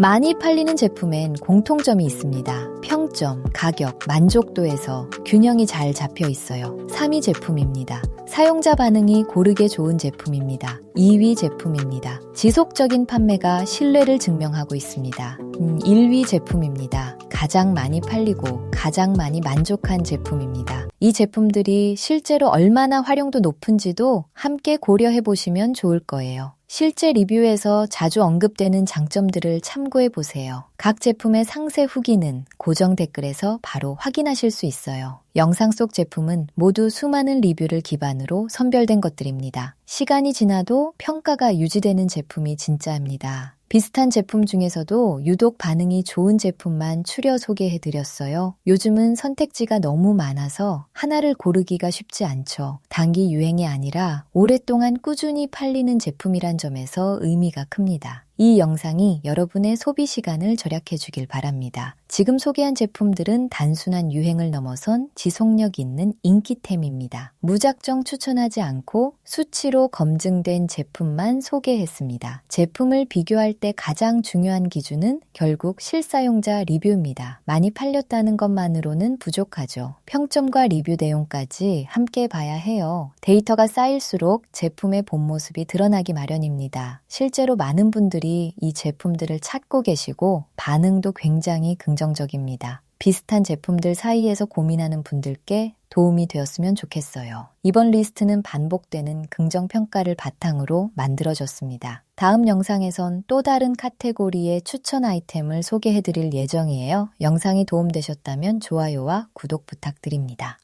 많이 팔리는 제품엔 공통점이 있습니다. 평점, 가격, 만족도에서 균형이 잘 잡혀 있어요. 3위 제품입니다. 사용자 반응이 고르게 좋은 제품입니다. 2위 제품입니다. 지속적인 판매가 신뢰를 증명하고 있습니다. 음, 1위 제품입니다. 가장 많이 팔리고 가장 많이 만족한 제품입니다. 이 제품들이 실제로 얼마나 활용도 높은지도 함께 고려해 보시면 좋을 거예요. 실제 리뷰에서 자주 언급되는 장점들을 참고해 보세요. 각 제품의 상세 후기는 고정 댓글에서 바로 확인하실 수 있어요. 영상 속 제품은 모두 수많은 리뷰를 기반으로 선별된 것들입니다. 시간이 지나도 평가가 유지되는 제품이 진짜입니다. 비슷한 제품 중에서도 유독 반응이 좋은 제품만 추려 소개해 드렸어요. 요즘은 선택지가 너무 많아서 하나를 고르기가 쉽지 않죠. 단기 유행이 아니라 오랫동안 꾸준히 팔리는 제품이란 점에서 의미가 큽니다. 이 영상이 여러분의 소비 시간을 절약해 주길 바랍니다. 지금 소개한 제품들은 단순한 유행을 넘어선 지속력 있는 인기템입니다. 무작정 추천하지 않고 수치로 검증된 제품만 소개했습니다. 제품을 비교할 때 가장 중요한 기준은 결국 실사용자 리뷰입니다. 많이 팔렸다는 것만으로는 부족하죠. 평점과 리뷰 내용까지 함께 봐야 해요. 데이터가 쌓일수록 제품의 본 모습이 드러나기 마련입니다. 실제로 많은 분들이 이 제품들을 찾고 계시고 반응도 굉장히 긍정적입니다. 비슷한 제품들 사이에서 고민하는 분들께 도움이 되었으면 좋겠어요. 이번 리스트는 반복되는 긍정평가를 바탕으로 만들어졌습니다. 다음 영상에선 또 다른 카테고리의 추천 아이템을 소개해드릴 예정이에요. 영상이 도움되셨다면 좋아요와 구독 부탁드립니다.